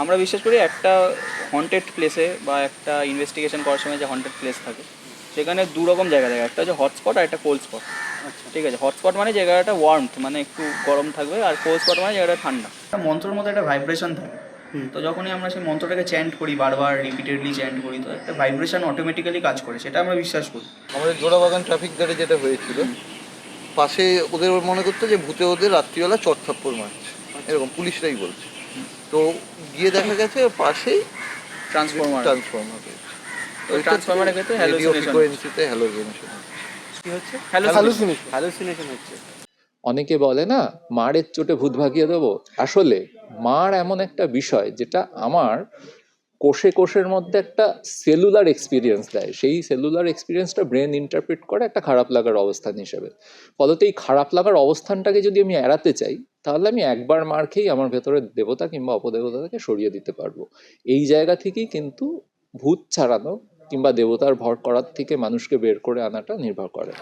আমরা বিশ্বাস করি একটা হন্টেড প্লেসে বা একটা ইনভেস্টিগেশন করার সময় যে হন্টেড প্লেস থাকে সেখানে দু রকম জায়গা থাকে। একটা হচ্ছে হটস্পট আর একটা কোল্ড স্পট ঠিক আছে হটস্পট মানে জায়গাটা ওয়ার্মথ মানে একটু গরম থাকবে আর কোল্ড স্পট মানে জায়গাটা ঠান্ডা। মন্ত্রের মধ্যে একটা ভাইব্রেশন থাকে। তো যখনই আমরা সেই মন্ত্রটাকে চ্যান্ট করি বারবার রিপিটেডলি চ্যান্ট করি তো একটা ভাইব্রেশন অটোমেটিক্যালি কাজ করে সেটা আমরা বিশ্বাস করি। আমাদের জোড়াবাগান ট্রাফিক গাড়ি যেটা হয়েছিল পাশে ওদের মনে করতো যে ভূতে ওদের রাত্রিবেলা চট থাপ্পড় মারছে। এরকম পুলিশরাই বলছে। তো গিয়ে দেখা গেছে পাশেই ট্রান্সফরমার ট্রান্সফর্মার ওই ট্রান্সফরমারের হ্যালোসিনেশন ফ্রিকোয়েন্সিতে কি হচ্ছে? হ্যালোসিনেশন হ্যালুসিনেশন হচ্ছে। অনেকে বলে না মারের চোটে ভূত ভাগিয়ে দেবো? আসলে মার এমন একটা বিষয় যেটা আমার কোষে কোষের মধ্যে একটা সেলুলার এক্সপিরিয়েন্স দেয়। সেই সেলুলার এক্সপিরিয়েন্সটা ব্রেন ইন্টারপ্রিট করে একটা খারাপ লাগার অবস্থান হিসেবে। ফলত এই খারাপ লাগার অবস্থানটাকে যদি আমি এড়াতে চাই তাহলে আমি একবার মার খেয়েই আমার ভেতরে দেবতা কিংবা অপদেবতাকে সরিয়ে দিতে পারব। এই জায়গা থেকেই কিন্তু ভূত ছাড়ানো কিংবা দেবতার ভর করার থেকে মানুষকে বের করে আনাটা নির্ভর করে।